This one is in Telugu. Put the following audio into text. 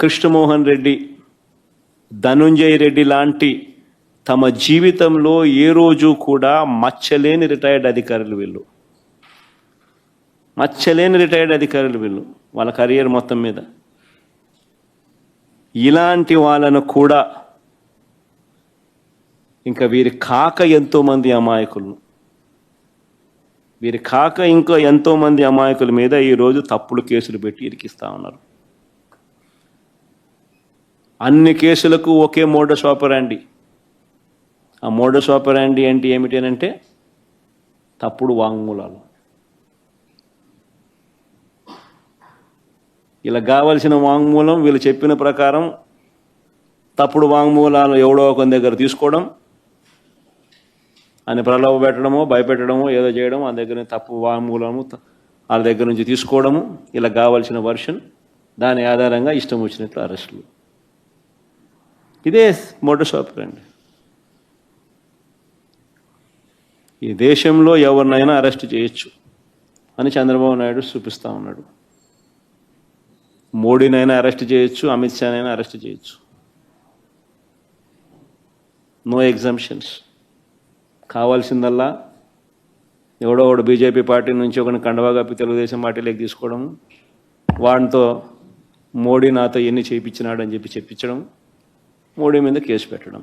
కృష్ణమోహన్ రెడ్డి ధనుంజయ్ రెడ్డి లాంటి తమ జీవితంలో ఏ రోజు కూడా మచ్చలేని రిటైర్డ్ అధికారులు వీళ్ళు. మచ్చలేని రిటైర్డ్ అధికారులు వీళ్ళు వాళ్ళ కెరియర్ మొత్తం మీద. ఇలాంటి వాళ్ళను కూడా ఇంకా వీరి కాక ఎంతోమంది అమాయకులు. వీరి కాక ఇంకా ఎంతోమంది అమాయకుల మీద ఈరోజు తప్పుడు కేసులు పెట్టి ఇరికిస్తా ఉన్నారు. అన్ని కేసులకు ఒకే మోడస్ ఆపరాండి ఆ మోడస్ ఆపరాండి అంటే ఏమిటి అని అంటే తప్పుడు వాంగ్మూలాలు. ఇలా కావలసిన వాంగ్మూలం వీళ్ళు చెప్పిన ప్రకారం తప్పుడు వాంగ్మూలాలు ఎవడో ఒక దగ్గర తీసుకోవడం అని ప్రలోభ పెట్టడమో భయపెట్టడమో ఏదో చేయడం ఆ దగ్గర నుంచి తప్పు వాంగ్మూలము వాళ్ళ దగ్గర నుంచి తీసుకోవడము ఇలా కావాల్సిన వర్షన్ దాని ఆధారంగా ఇష్టం వచ్చినట్లు అరెస్టులు. ఇదే మోటో ఆపరండి ఈ దేశంలో ఎవరినైనా అరెస్ట్ చేయొచ్చు అని చంద్రబాబు నాయుడు చూపిస్తా ఉన్నాడు. మోడీనైనా అరెస్ట్ చేయొచ్చు అమిత్ షానైనా అరెస్ట్ చేయొచ్చు. No exemptions. కావాల్సిందల్లా ఎవడో ఒకడు బీజేపీ పార్టీ నుంచి ఒకని కండవా కప్పి తెలుగుదేశం పార్టీలోకి తీసుకోవడం వాడితో మోడీ నాతో ఎన్ని చేయించినాడని చెప్పి చెప్పించడం మోడీ మీద కేసు పెట్టడం.